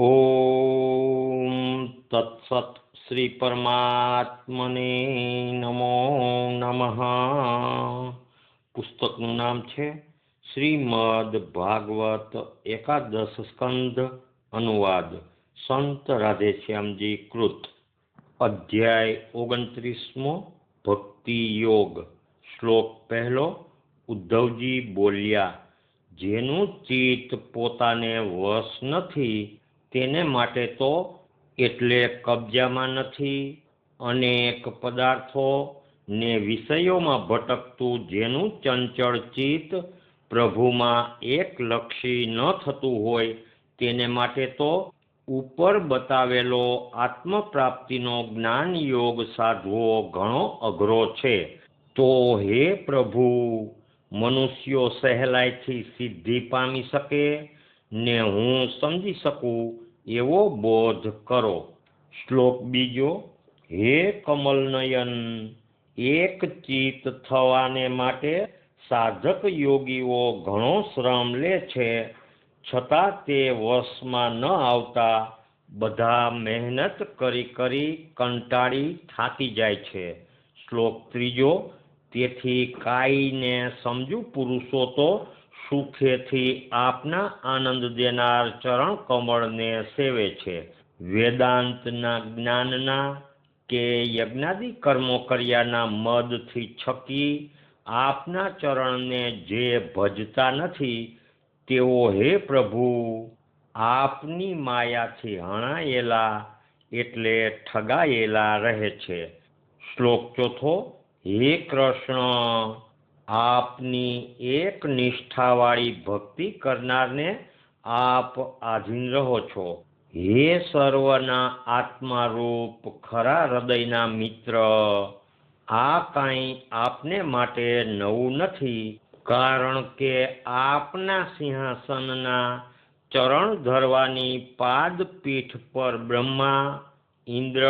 ઓમ તત્સત શ્રી પરમાત્મને નમો નમઃ પુસ્તકનું નામ છે શ્રીમદ ભાગવત એકાદશ સ્કંદ અનુવાદ, સંત રાધેશ્યામજી કૃત, અધ્યાય ઓગણત્રીસમો, ભક્તિ યોગ, શ્લોક પહેલો, ઉદ્ધવજી બોલ્યા, જેનું ચિત્ત પોતાને વશ નથી તેને માટે તો એટલે કબજામાં નથી. અનેક પદાર્થો ને વિષયોમાં ભટકતું જેનું ચંચળ ચિત્ત પ્રભુમાં એકલક્ષી ન થતું હોય, તેને માટે તો ઉપર બતાવેલો આત્મપ્રાપ્તિનો જ્ઞાન યોગ સાધવો ઘણો અઘરો છે. તો હે પ્રભુ, મનુષ્યો સહેલાઈથી સિદ્ધિ પામી શકે? ને હું સમજી શકું એવો બોધ કરો. શ્લોક બીજો, હે કમલનયન, એક ચિત્ત થવાને માટે સાધક યોગીઓ ઘણો શ્રમ લે છે. છતાં તે વશમાં ન આવતા બધા મહેનત કરી કરી કંટાળી થાકી જાય છે. શ્લોક ત્રીજો, તેથી કાઈને સમજુ પુરુષો તો સુખેથી આપના આનંદ દેનાર ચરણ કમળને સેવે છે. વેદાંતના જ્ઞાનના કે યજ્ઞાદિ કર્મો કર્યાના મદથી છકી આપના ચરણને જે ભજતા નથી, તેઓ હે પ્રભુ, આપની માયાથી હણાયેલા એટલે ઠગાયેલા રહે છે. શ્લોક ચોથો, હે કૃષ્ણ! આપની એક નિષ્ઠાવાળી ભક્તિ કરનારને આપ આધીન રહો છો. હે સર્વના આત્મારૂપ ખરા હૃદયના મિત્ર, આ કાંઈ આપને માટે નવું નથી, કારણ કે આપના સિંહાસનના ચરણ ધરવાની પાદપીઠ પર બ્રહ્મા, ઇન્દ્ર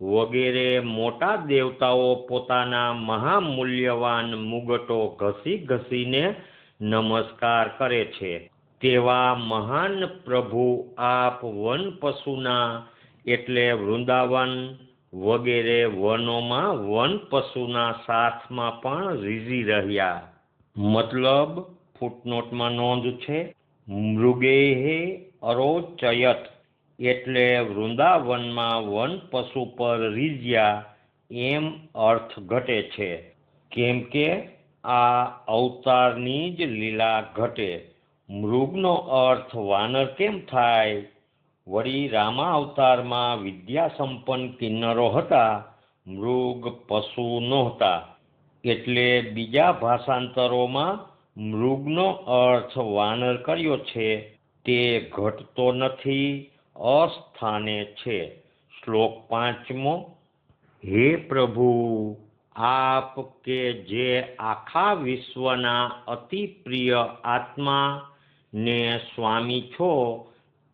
વગેરે મોટા દેવતાઓ પોતાના મહામૂલ્યવાન મુગટો ઘસી ઘસીને નમસ્કાર કરે છે. તેવા મહાન પ્રભુ આપ વન પશુના એટલે વૃંદાવન વગેરે વનોમાં વન પશુના સાથમાં પણ રીઝી રહ્યા. મતલબ ફૂટનોટમાં નોંધ છે, મૃગેહે અરોચયત એટલે વૃંદાવનમાં વન પશુ પર રીઝ્યા એમ અર્થ ઘટે છે. કેમ કે આ અવતારની જ લીલા ઘટે. મૃગનો અર્થ વાનર કેમ થાય? વળી રામા અવતારમાં વિદ્યા સંપન્ન કિન્નરો હતા, મૃગ પશુ નહોતા. એટલે બીજા ભાષાંતરોમાં મૃગનો અર્થ વાનર કર્યો છે. તે ઘટતો નથી અસ્થાને છે. શ્લોક પાંચમો, હે પ્રભુ, આપ કે જે આખા વિશ્વના અતિ પ્રિય આત્મા ને સ્વામી છો,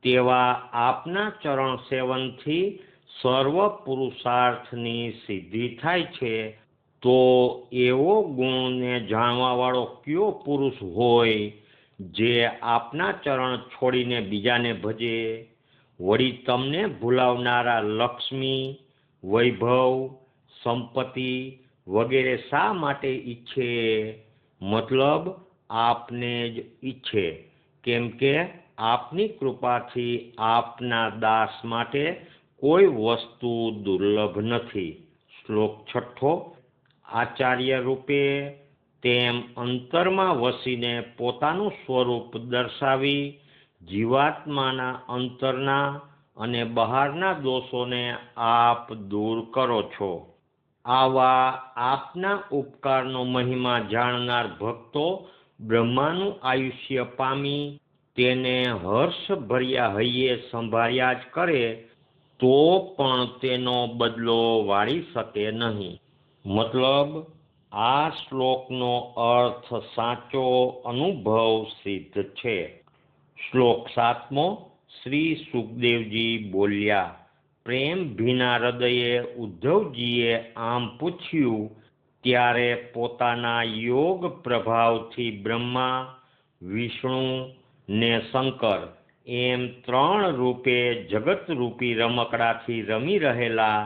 તેવા આપના ચરણ સેવનથી સર્વ પુરુષાર્થની સિદ્ધિ થાય છે, તો એવો ગુણને જાણવાવાળો કયો પુરુષ હોય, જે આપના ચરણ છોડીને બીજાને ભજે? વળી તમને ભૂલાવનારા લક્ષ્મી, વૈભવ, સંપત્તિ વગેરે શા માટે ઈચ્છે? મતલબ આપને જ ઈચ્છે. કેમ કે આપની કૃપાથી આપના દાસ માટે કોઈ વસ્તુ દુર્લભ નથી. શ્લોક છઠ્ઠો, આચાર્ય રૂપે તેમ અંતરમાં વસીને પોતાનું સ્વરૂપ દર્શાવી જીવાત્માના અંતરના અને બહારના દોષોને આપ દૂર કરો છો. આવા આપના ઉપકારનો મહિમા જાણનાર ભક્તો બ્રહ્માનું આયુષ્ય પામી તેને હર્ષ ભર્યા હૈયે સંભાળ્યા જ કરે, તો પણ તેનો બદલો વાળી શકે નહીં. મતલબ, આ શ્લોકનો અર્થ સાચો અનુભવ સિદ્ધ છે. શ્લોક સાતમો, શ્રી સુખદેવજી બોલ્યા, પ્રેમ ભીના હૃદયે ઉદ્ધવજીએ આમ પૂછ્યું, ત્યારે પોતાના યોગ પ્રભાવથી બ્રહ્મા, વિષ્ણુ ને શંકર એમ ત્રણ રૂપે જગતરૂપી રમકડાથી રમી રહેલા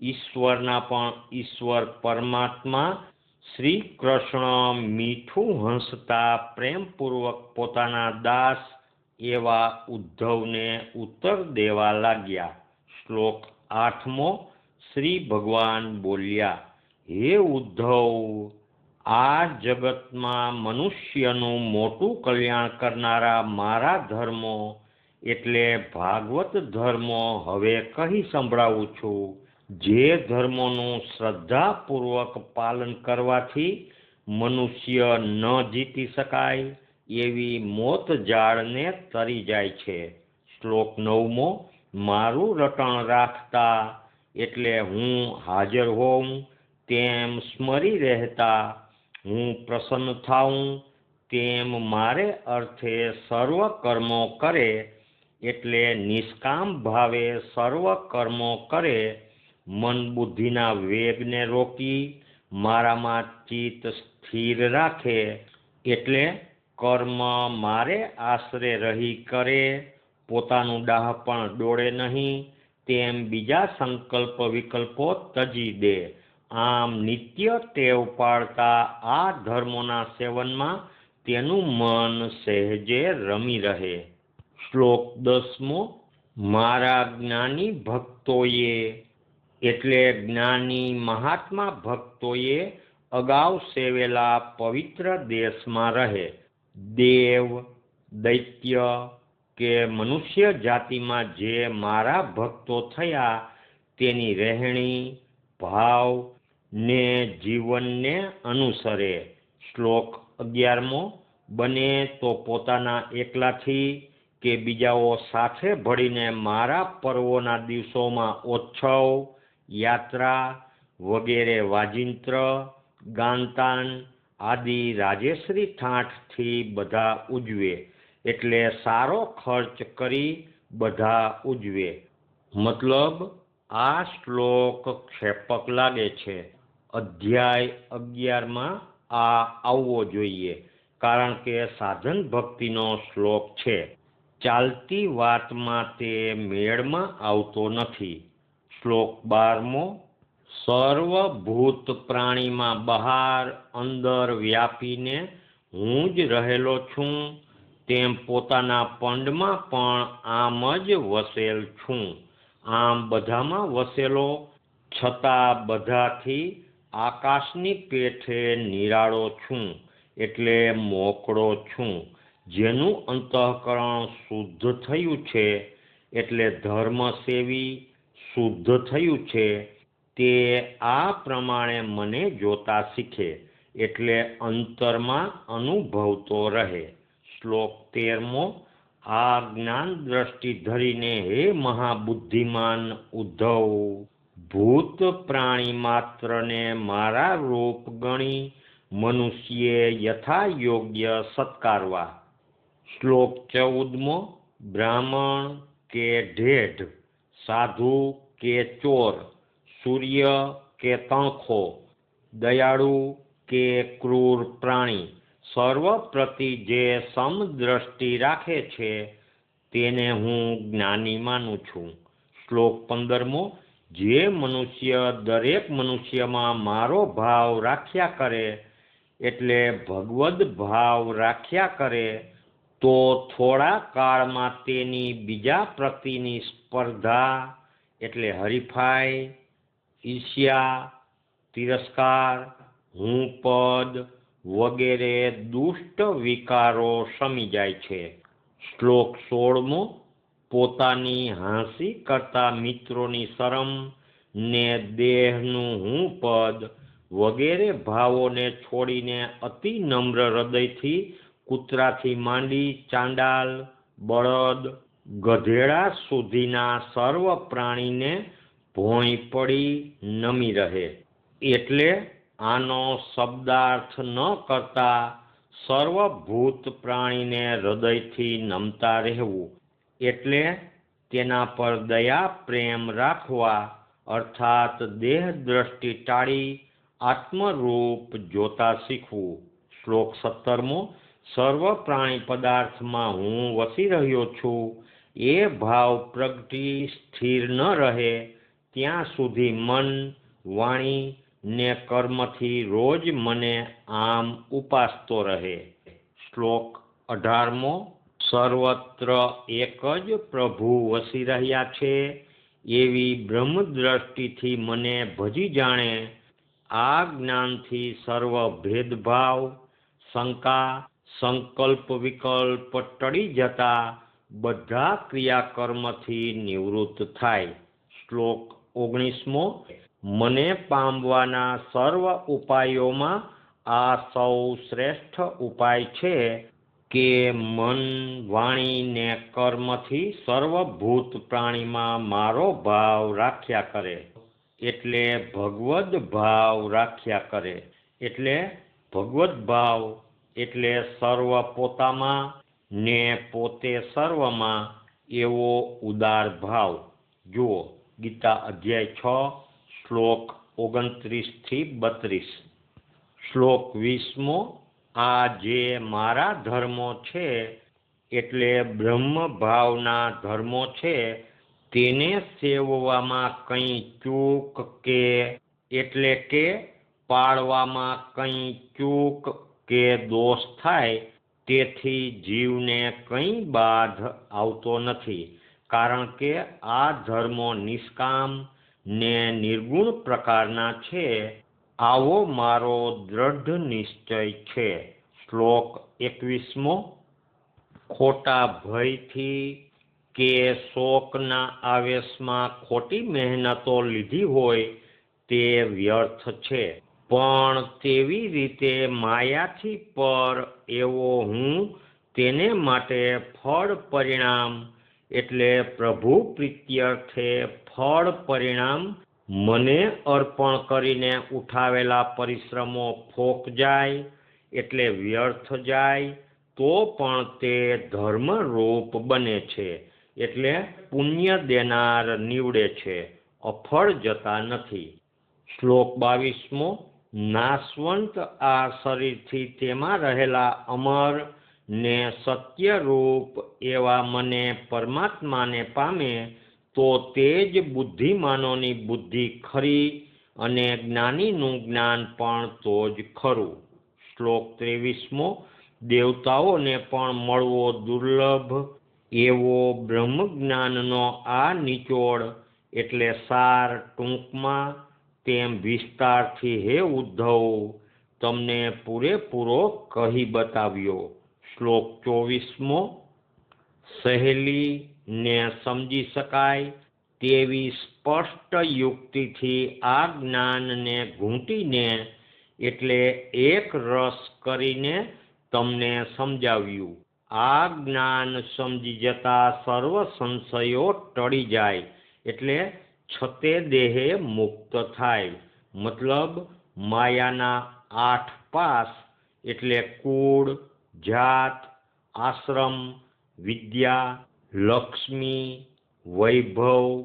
ઈશ્વરના પણ ઈશ્વર પરમાત્મા શ્રી કૃષ્ણ મીઠું હંસતા પ્રેમપૂર્વક પોતાના દાસ એવા ઉદ્ધવને ઉત્તર દેવા લાગ્યા. શ્લોક આઠમો, શ્રી ભગવાન બોલ્યા, હે ઉદ્ધવ, આ જગતમાં મનુષ્યનું મોટું કલ્યાણ કરનારા મારા ધર્મો એટલે ભાગવત ધર્મો હવે કહી સંભળાવું છું. જે ધર્મોનું શ્રદ્ધાપૂર્વક પાલન કરવાથી મનુષ્ય ન જીતી શકાય એવી મોત જાળને તરી જાય છે. શ્લોક નવમો, મારું રટણ રાખતા એટલે હું હાજર હોઉં, તેમ સ્મરી રહેતા હું પ્રસન્ન થાઉં, તેમ મારે અર્થે સર્વ કર્મો કરે, એટલે નિષ્કામ ભાવે સર્વ કર્મો કરે, મન બુદ્ધિના વેગને રોકી, મારામાં ચિત્ત સ્થિર રાખે, એટલે કર્મ મારે આશરે રહી કરે, પોતાનું ડાહ પણ ડોળે નહીં, તેમ બીજા સંકલ્પ વિકલ્પો તજી દે. આમ નિત્ય ટેવ પાડતા આ ધર્મોના સેવનમાં તેનું મન સહેજે રમી રહે. શ્લોક દસમો, મારા જ્ઞાની ભક્તોએ, એટલે જ્ઞાની મહાત્મા ભક્તોએ અગાઉ સેવેલા પવિત્ર દેશમાં રહે. દેવ, દૈત્ય કે મનુષ્ય જાતિમાં જે મારા ભક્તો થયા, તેની રહેણી, ભાવ ને જીવનને અનુસરે. શ્લોક અગિયારમો, બને તો પોતાના એકલાથી કે બીજાઓ સાથે ભળીને મારા પર્વોના દિવસોમાં ઓછવ યાત્રા વગેરે વાજિંત્ર, ગાનતાન આદિ રાજેશ્રી ઠાઠથી બધા ઉજવે, એટલે સારો ખર્ચ કરી બધા ઉજવે. મતલબ, આ શ્લોક ક્ષેપક લાગે છે. અધ્યાય અગિયારમાં આ આવવો જોઈએ, કારણ કે સાધન ભક્તિનો શ્લોક છે. ચાલતી વાતમાં તે મેળમાં આવતો નથી. શ્લોક બારમો સર્વભૂત પ્રાણીમાં બહાર, અંદર વ્યાપીને હું જ રહેલો છું, તેમ પોતાના પંડમાં પણ આમ જ વસેલ છું. આમ બધામાં વસેલો, છતાં બધાથી આકાશની પેઠે નિરાળો છું, એટલે મોકળો છું. જેનું અંતઃકરણ શુદ્ધ થયું છે, એટલે ધર્મ સેવી શુદ્ધ થયું છે તે આ પ્રમાણે મને જોતા શીખે, એટલે અંતરમાં અનુભવતો રહે. શ્લોક તેરમો, આ જ્ઞાન દ્રષ્ટિ ધરીને હે મહાબુદ્ધિમાન ઉદ્ધવ, ભૂત પ્રાણી માત્રને મારા રૂપ ગણી મનુષ્યે યથા યોગ્ય સત્કારવા. શ્લોક ચૌદમો, બ્રાહ્મણ કે ઢેઢ, સાધુ કે ચોર સૂર્ય કે તણખો દયાળુ કે ક્રૂર પ્રાણી, સર્વ પ્રતિ જે સમદ્રષ્ટિ રાખે છે, તેને હું જ્ઞાની માનું છું. શ્લોક પંદરમો, જે મનુષ્ય દરેક મનુષ્યમાં મારો ભાવ રાખ્યા કરે, એટલે ભગવદ ભાવ રાખ્યા કરે, તો થોડા કાળમાં તેની બીજા પ્રતિની સ્પર્ધા, એટલે હરીફાઈ ઈર્ષ્યા, તિરસ્કાર હું પદ વગેરે દુષ્ટ વિકારો શમી જાય છે. શ્લોક સોળમો, પોતાની હાંસી કરતા મિત્રોની શરમ ને દેહનું હું પદ વગેરે ભાવોને છોડીને અતિ નમ્ર હૃદયથી કૂતરાથી માંડી ચાંડાલ, બળદ, ગધેડા સુધીના સર્વ પ્રાણીને ભોંય પડી નમી રહે. એટલે આનો શબ્દાર્થ ન કરતા સર્વભૂત પ્રાણીને હૃદયથી નમતા રહેવું. એટલે તેના પર દયા, પ્રેમ રાખવા, અર્થાત દેહ દ્રષ્ટિ ટાળી, આત્મરૂપ જોતા શીખવું. શ્લોક સત્તરમો, સર્વ પ્રાણી પદાર્થમાં હું વસી રહ્યો છું. એ ભાવ પ્રગટી સ્થિર ન રહે. ત્યાં સુધી મન, વાણી ને કર્મથી રોજ મને આમ ઉપાસતો રહે. શ્લોક અઢારમો, સર્વત્ર એક જ પ્રભુ વસી રહ્યા છે, એવી બ્રહ્મ દ્રષ્ટિથી મને ભજી જાણે આ જ્ઞાનથી સર્વ ભેદભાવ, શંકા, સંકલ્પ વિકલ્પ ટળી જતા બધા ક્રિયાકર્મથી નિવૃત્ત થાય. શ્લોક ઓગણીસમો, મને પામવાના સર્વ ઉપાયોમાં આ સૌ શ્રેષ્ઠ ઉપાય છે કે મન વાણી ને કર્મથી સર્વભૂત પ્રાણીમાં મારો ભાવ રાખ્યા કરે. એટલે ભગવદ ભાવ રાખ્યા કરે. એટલે ભગવદ ભાવ એટલે સર્વ પોતામાં ને પોતે સર્વમાં એવો ઉદાર ભાવ. જુઓ ગીતા અધ્યાય છ, શ્લોક ઓગણત્રીસથી બત્રીસ. શ્લોક વીસમો, આ જે મારા ધર્મો છે, એટલે બ્રહ્મ ભાવના ધર્મો છે, તેને સેવવામાં કંઈ ચૂક કે એટલે કે પાળવામાં કંઈ ચૂક કે દોષ થાય, તેથી જીવને કંઈ બાધ આવતો નથી. કારણ કે આ ધર્મો નિષ્કામ ને નિર્ગુણ પ્રકારના છે, આવો મારો દ્રઢ નિશ્ચય છે. શ્લોક એકવીસમો. ખોટા ભયથી કે શોકના આવેશમાં ખોટી મહેનતો લીધી હોય તે વ્યર્થ છે. પણ તેવી રીતે માયાથી પર એવો હું તેને માટે ફળ પરિણામ એટલે પ્રભુ પ્રીત્યર્થે ફળ પરિણામ મને અર્પણ કરીને ઉઠાવેલા પરિશ્રમો ફોક જાય, એટલે વ્યર્થ જાય, તો પણ તે ધર્મરૂપ બને છે, એટલે પુણ્ય દેનાર નીવડે છે, અફળ જતા નથી. શ્લોક બાવીસમો, નાશવંત આ શરીરથી તેમાં રહેલા અમર ને સત્યરૂપ એવા મને પરમાત્માને પામે, તો તે જ બુદ્ધિમાનોની બુદ્ધિ ખરી અને જ્ઞાનીનું જ્ઞાન પણ તો જ ખરું. શ્લોક ત્રેવીસમો, દેવતાઓને પણ મળવો દુર્લભ, એવો બ્રહ્મ જ્ઞાનનો આ નિચોડ એટલે સાર ટૂંકમાં તેમ વિસ્તારથી હે ઉદ્ધવ, તમને પૂરેપૂરો કહી બતાવ્યો. શ્લોક ચોવીસમો સહેલી ને સમજી શકાય તેવી સ્પષ્ટ યુક્તિથી આ જ્ઞાનને ઘૂંટીને એટલે એક રસ કરીને તમને સમજાવ્યું. આ જ્ઞાન સમજી જતા સર્વ સંશયો ટળી જાય એટલે છતે દેહે મુક્ત થાય. મતલબ માયાના આઠ પાસ એટલે કુળ જાત, આશ્રમ, વિદ્યા, લક્ષ્મી, વૈભવ,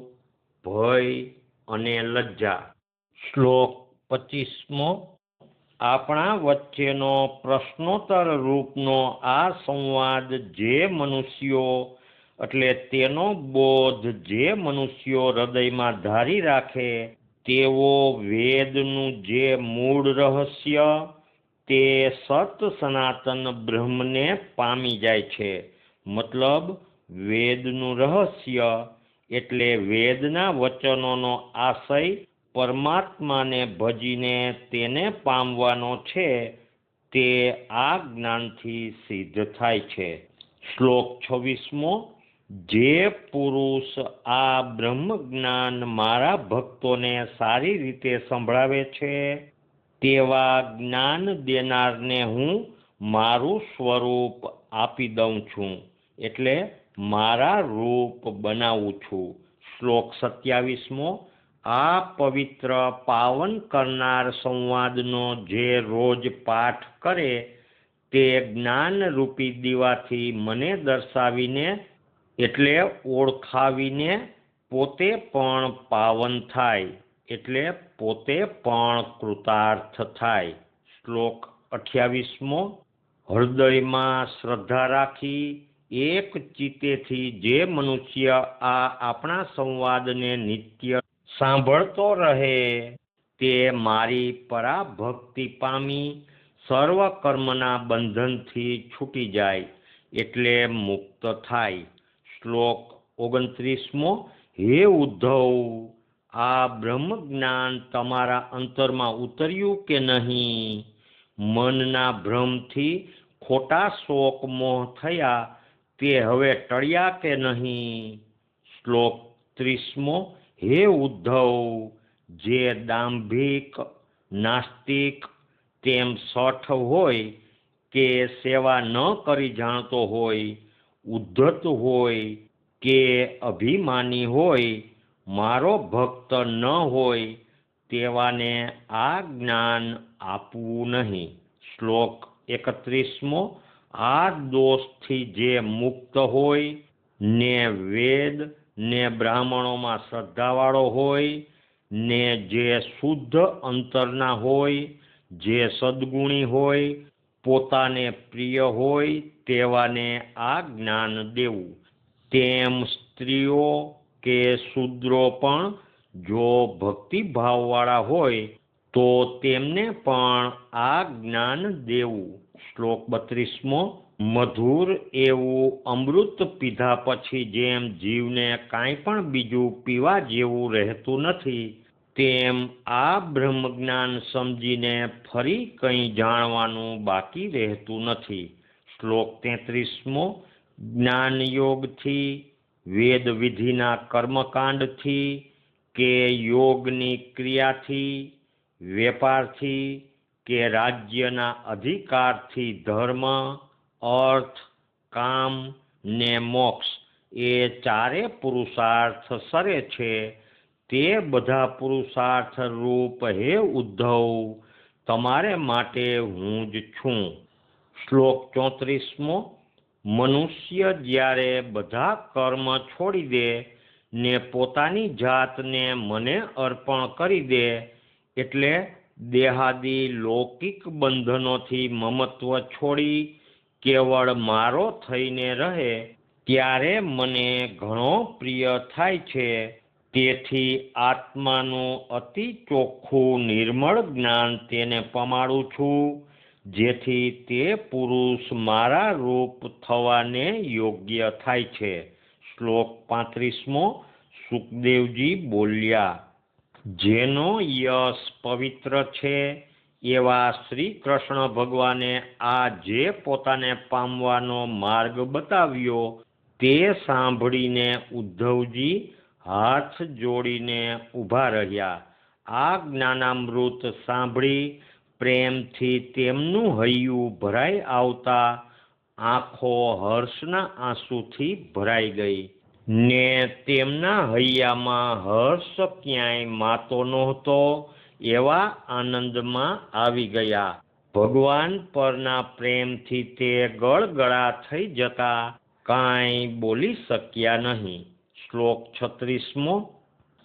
ભય અને લજ્જા. શ્લોક પચીસમો, આપણા વચ્ચેનો પ્રશ્નોત્તર રૂપનો આ સંવાદ જે મનુષ્યો, એટલે તેનો બોધ જે મનુષ્યો હૃદયમાં ધારી રાખે તેઓ વેદનું જે મૂળ રહસ્ય તે સત સનાતન બ્રહ્મને પામી જાય છે. મતલબ, વેદનું રહસ્ય એટલે વેદના વચનોનો આશય પરમાત્માને ભજીને તેને પામવાનો છે. તે આ જ્ઞાનથી સિદ્ધ થાય છે. શ્લોક છવ્વીસમો, જે પુરુષ આ બ્રહ્મ જ્ઞાન મારા ભક્તોને સારી રીતે સંભળાવે છે તેવા જ્ઞાન દેનારને હું મારું સ્વરૂપ આપી દઉં છું. એટલે મારા રૂપ બનાવું છું. શ્લોક સત્યાવીસમો, આ પવિત્ર પાવન કરનાર સંવાદનો જે રોજ પાઠ કરે તે જ્ઞાનરૂપી દીવાથી મને દર્શાવીને, એટલે ઓળખાવીને પોતે પણ પાવન થાય. એટલે પોતે પણ કૃતાર્થ થાય. શ્લોક અઠ્યાવીસમો, હૃદયમાં શ્રદ્ધા રાખી, એક ચિત્તેથી જે મનુષ્ય આ આપણા સંવાદને નિત્ય સાંભળતો રહે, તે મારી પરાભક્તિ પામી સર્વ કર્મના બંધનથી છૂટી જાય એટલે મુક્ત થાય. શ્લોક ઓગણત્રીસમો, હે ઉદ્ધવ આ બ્રહ્મ જ્ઞાન તમારા અંતરમાં ઉતર્યું કે નહીં? મનના ભ્રમથી ખોટા શોક મોહ થયા, તે હવે ટળ્યા કે નહીં? શ્લોક ત્રીસમો, હે ઉદ્ધવ, જે દાંભિક નાસ્તિક, તેમ સઠ હોય, કે સેવા ન કરી જાણતો હોય, ઉદ્ધત હોય, કે અભિમાની હોય મારો ભક્ત ન હોય તેવાને આ જ્ઞાન આપવું નહીં. શ્લોક એકત્રીસમો, આ દોષથી જે મુક્ત હોય, ને વેદ, ને બ્રાહ્મણોમાં શ્રદ્ધાવાળો હોય, ને જે શુદ્ધ અંતરના હોય, જે સદગુણી હોય, પોતાને પ્રિય હોય, તેવાને આ જ્ઞાન દેવું. તેમ સ્ત્રીઓ કે શૂદ્રો પણ જો ભક્તિભાવવાળા હોય, તો તેમને પણ આ જ્ઞાન દેવું. શ્લોક બત્રીસમો, મધુર એવું અમૃત પીધા પછી જેમ જીવને કાંઈ પણ બીજું પીવા જેવું રહેતું નથી, તેમ આ બ્રહ્મ જ્ઞાન સમજીને ફરી કંઈ જાણવાનું બાકી રહેતું નથી. શ્લોક તેત્રીસમો જ્ઞાન યોગથી વેદ વિધિના કર્મકાંડથી કે યોગની ક્રિયાથી, વેપારથી કે રાજ્યના અધિકારથી ધર્મ, અર્થ, કામ ને મોક્ષ એ ચારે પુરુષાર્થ સરે છે, તે બધા પુરુષાર્થ રૂપ હે ઉદ્ધવ, તમારે માટે હું જ છું. શ્લોક ચોત્રીસમો મનુષ્ય જ્યારે બધા કર્મ છોડી દે ને પોતાની જાતને મને અર્પણ કરી દે એટલે દેહાદી લૌકિક બંધનોથી મમત્વ છોડી કેવળ મારો થઈને રહે ત્યારે મને ઘણો પ્રિય થાય છે. તેથી આત્માનું અતિ ચોખ્ખું નિર્મળ જ્ઞાન તેને પમાડું છું. જેથી તે પુરુષ મારા રૂપ થવાને યોગ્ય થાય છે. શ્લોક પાંત્રીસમો, સુખદેવજી બોલ્યા, જેનો યશ પવિત્ર છે, એવા શ્રી કૃષ્ણ ભગવાને આ જે પોતાને પામવાનો માર્ગ બતાવ્યો, તે સાંભળીને ઉદ્ધવજી હાથ જોડીને ઊભા રહ્યા. આ જ્ઞાનામૃત સાંભળી પ્રેમથી તેમનું હૈયું ભરાઈ આવતા આંખો હર્ષના આંસુથી ભરાઈ ગઈ. ને તેમના હૈયામાં હર્ષ ક્યાંય માતો નહોતો, એવા આનંદમાં આવી ગયા. ભગવાન પરના પ્રેમથી તે ગળગળા થઈ જતા કાંઈ બોલી શક્યા નહીં. શ્લોક છત્રીસમો,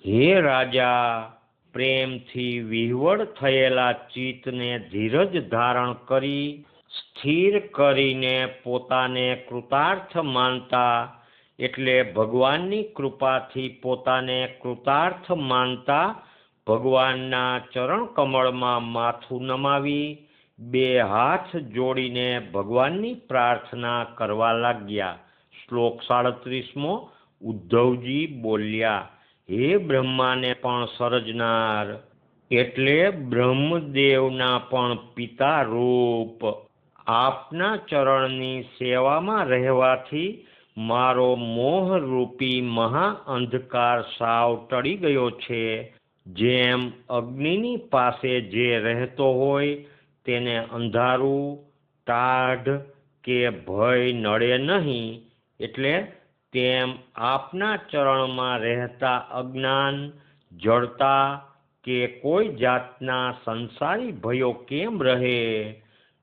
હે રાજા પ્રેમથી વિહવળ થયેલા ચિત્તને ધીરજ ધારણ કરી, સ્થિર કરીને પોતાને કૃતાર્થ માનતા, એટલે ભગવાનની કૃપાથી પોતાને કૃતાર્થ માનતા, ભગવાનના ચરણ કમળમાં માથું નમાવી, બે હાથ જોડીને ભગવાનની પ્રાર્થના કરવા લાગ્યા. શ્લોક સાડત્રીસમો ઉદ્ધવજી બોલ્યા હે બ્રહ્માને પણ સર્જનાર એટલે બ્રહ્મદેવના પણ પિતા રૂપ. આપના ચરણની સેવામાં રહેવાથી મારો મોહરૂપી મહા અંધકાર સાવ ટળી ગયો છે. જેમ અગ્નિની પાસે જે રહેતો હોય તેને અંધારું ટાઢ કે ભય નડે નહીં. એટલે તેમ આપના ચરણમાં રહેતા અજ્ઞાન, જડતા કે કોઈ જાતના સંસારી ભયો કેમ રહે?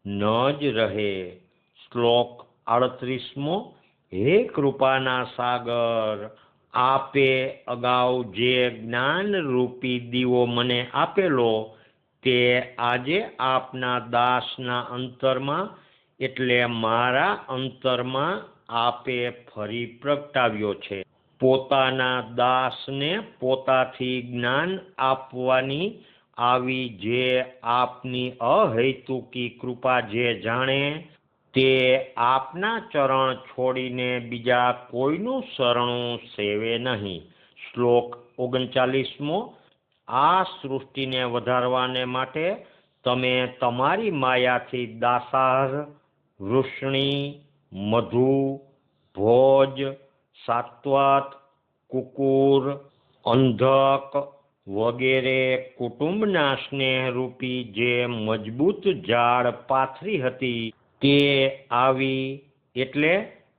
ન જ રહે. શ્લોક આડત્રીસમો, હે કૃપાના સાગર, આપે અગાઉ જે જ્ઞાન રૂપી દીવો મને આપેલો, તે આજે આપના દાસના અંતરમાં, એટલે મારા અંતરમાં આપે ફરી પ્રગટાવ્યો છે. પોતાના દાસને પોતાથી જ્ઞાન આપવાની આવી જે આપની અહૈતુકી કૃપા જે જાણે, તે આપના ચરણ છોડીને બીજા કોઈનું શરણું સેવે નહીં. શ્લોક ઓગણચાલીસમો, આ સૃષ્ટિને વધારવાને માટે તમે તમારી માયાથી દાસાર, વૃષ્ણી મધુ, ભોજ, સાત્વત, કુકુર, અંધક વગેરે કુટુંબના સ્નેહરૂપી જે મજબૂત ઝાડ પાથરી હતી તે આવી એટલે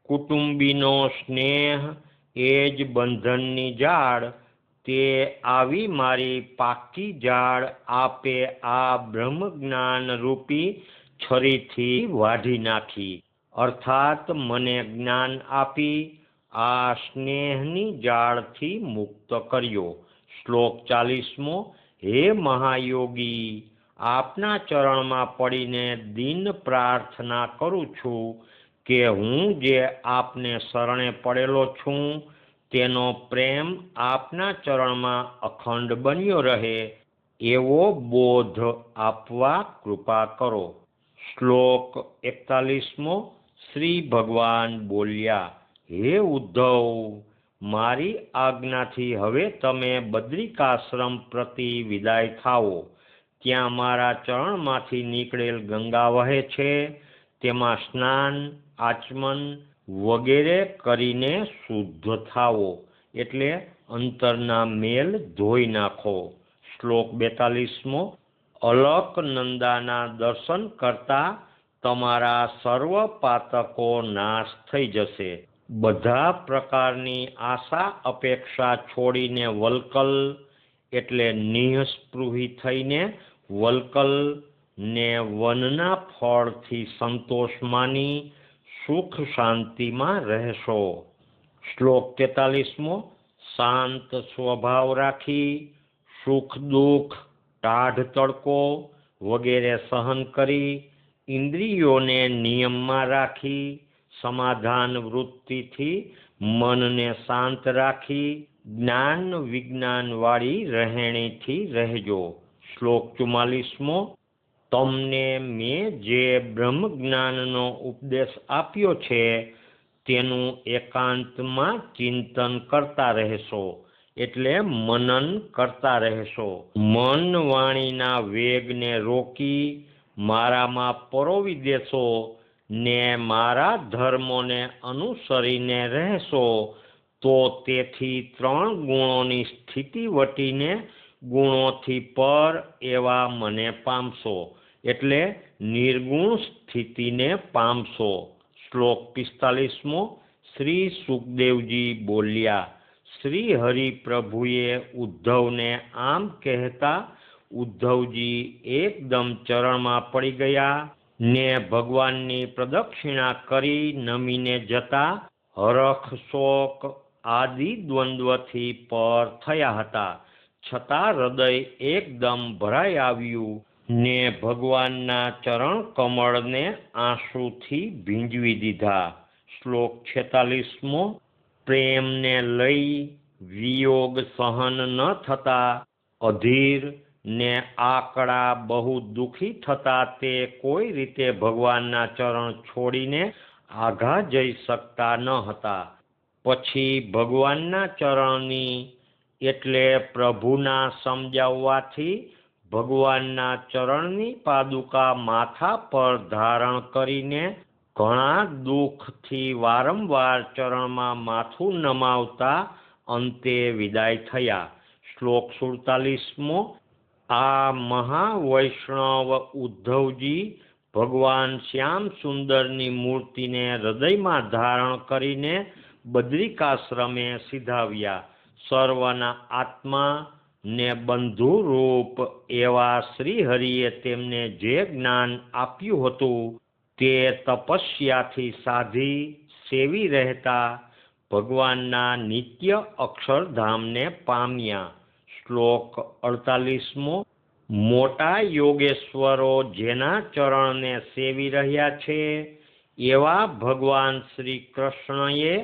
કુટુંબીનો સ્નેહ એ જ બંધનની ઝાડ તે આવી મારી પાકી ઝાડ આપે આ બ્રહ્મ જ્ઞાન રૂપી છરીથી વાઢી નાખી. અર્થાત મને જ્ઞાન આપી આ સ્નેહની જાળથી મુક્ત કર્યો. શ્લોક ચાલીસમો, હે મહાયોગી, આપના ચરણમાં પડીને દિન પ્રાર્થના કરું છું કે હું જે આપને શરણે પડેલો છું, તેનો પ્રેમ આપના ચરણમાં અખંડ બન્યો રહે, એવો બોધ આપવા કૃપા કરો. શ્લોક એકતાલીસમો શ્રી ભગવાન બોલ્યા, હે ઉદ્ધવ, મારી આજ્ઞાથી હવે તમે બદ્રિકાશ્રમ પ્રતિ વિદાય થાઓ. ત્યાં મારા ચરણમાંથી નીકળેલ ગંગા વહે છે. તેમાં સ્નાન, આચમન વગેરે કરીને શુદ્ધ થાવો એટલે અંતરના મેલ ધોઈ નાખો. શ્લોક બેતાલીસમો. અલક નંદાના દર્શન કરતા તમારા સર્વ પાતકો નાશ થઈ જશે. બધા પ્રકારની આશા અપેક્ષા છોડીને વલકલ એટલે નિઃસ્પૃહી થઈને વલકલ ને વનના ફળથી સંતોષ માની સુખ શાંતિમાં રહેશો. શ્લોક તેતાલીસમો, શાંત સ્વભાવ રાખી, સુખ દુઃખ, ટાઢ તડકો વગેરે સહન કરી ઇન્દ્રિયોને નિયમમાં રાખી, સમાધાન વૃત્તિથી મનને શાંત રાખી, જ્ઞાન વિજ્ઞાનવાળી રહેણીથી રહેજો. શ્લોક ચુમ્માલીસમો, તમને મેં જે બ્રહ્મ જ્ઞાનનો ઉપદેશ આપ્યો છે, તેનું એકાંતમાં ચિંતન કરતા રહેશો, એટલે મનન કરતા રહેશો. મન વાણીના વેગને રોકી મારામાં પરોવી દેશો ને મારા ધર્મોને અનુસરીને રહેશો, તો તેથી ત્રણ ગુણોની સ્થિતિ વટીને ગુણોથી પર એવા મને પામશો, એટલે નિર્ગુણ સ્થિતિને પામશો. શ્લોક પિસ્તાલીસમો, શ્રી સુખદેવજી બોલ્યા, શ્રી હરિપ્રભુએ ઉદ્ધવને આમ કહેતા ઉદ્ધવજી એકદમ ચરણમાં પડી ગયા. ને ભગવાનની પ્રદક્ષિણા કરી નમીને જતા હરખ શોક આદિ દ્વંદ્વથી પર થયા હતા. છતાં હૃદય એકદમ ભરાઈ આવ્યું ને ભગવાનના ચરણ કમળને આંસુથી ભીંજવી દીધા. શ્લોક છેતાલીસમો, પ્રેમને લઈ વિયોગ સહન ન થતા અધીર ને આકડા બહુ દુઃખી થતા તે કોઈ રીતે ભગવાનના ચરણ છોડીને આઘા જઈ શકતા ન હતા. પછી ભગવાનના ચરણની એટલે પ્રભુના સમજાવવાથી ભગવાનના ચરણની પાદુકા માથા પર ધારણ કરીને ઘણા દુઃખથી વારંવાર ચરણમાં માથું નમાવતા અંતે વિદાય થયા. શ્લોક સુડતાલીસમો આ મહાવૈષ્ણવ ઉદ્ધવજી ભગવાન શ્યામ સુંદરની મૂર્તિને હૃદયમાં ધારણ કરીને બદ્રિકાશ્રમે સિધાવ્યા. સર્વના આત્મા ને બંધુરૂપ એવા શ્રીહરિએ તેમને જે જ્ઞાન આપ્યું હતું તે તપસ્યાથી સાધી સેવી રહેતા ભગવાનના નિત્ય અક્ષરધામને પામ્યા. શ્લોક અડતાલીસમો, મોટા યોગેશ્વરો જેના ચરણને સેવી રહ્યા છે, એવા ભગવાન શ્રી કૃષ્ણએ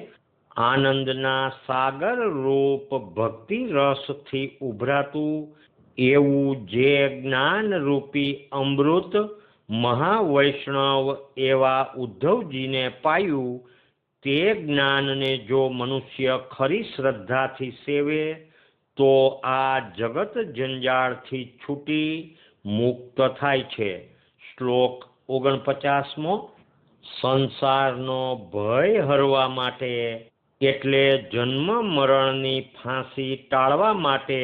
આનંદના સાગર રૂપ ભક્તિ રસથી ઉભરાતું એવું જે જ્ઞાન રૂપી અમૃત મહાવૈષ્ણવ એવા ઉદ્ધવજીને પાયું, તે જ્ઞાનને જો મનુષ્ય ખરી શ્રદ્ધાથી સેવે તો આ જગત જંજાળથી છૂટી મુક્ત થાય છે. શ્લોક ઓગણપચાસમો, સંસારનો ભય હરવા માટે એટલે જન્મ મરણની ફાંસી ટાળવા માટે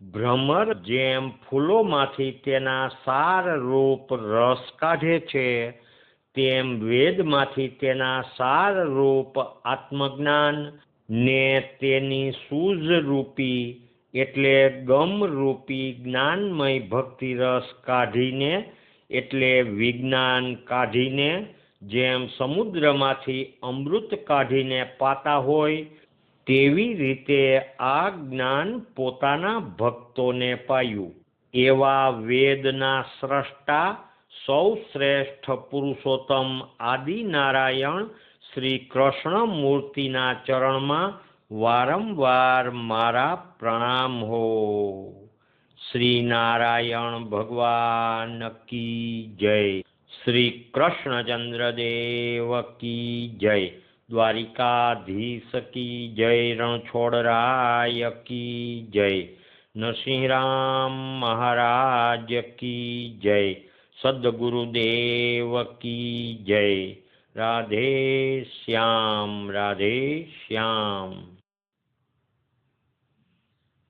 ભ્રમર જેમ ફૂલોમાંથી તેના સાર રૂપ રસ કાઢે છે, તેમ વેદમાંથી તેના સાર રૂપ આત્મજ્ઞાન ને તેની સૂઝરૂપી એટલે ગમ રૂપી જ્ઞાનમય ભક્તિ રસ કાઢીને એટલે વિજ્ઞાન કાઢીને જેમ સમુદ્રમાંથી અમૃત કાઢીને પાતા હોય, તેવી રીતે આ જ્ઞાન પોતાના ભક્તોને પાયું. એવા વેદના સ્રષ્ટા સૌ શ્રેષ્ઠ પુરુષોત્તમ આદિનારાયણ શ્રી કૃષ્ણ મૂર્તિના ચરણમાં વારંવાર મારા પ્રણામ હો શ્રી નારાયણ ભગવાન કી જય શ્રી કૃષ્ણચંદ્ર દેવ કી જય દ્વારિકાધીશ કી જય રણછોડરાય કી જય નરસિંહરામ મહારાજ કી જય સદગુરુદેવ કી જય राधे श्यां राधे श्याम्।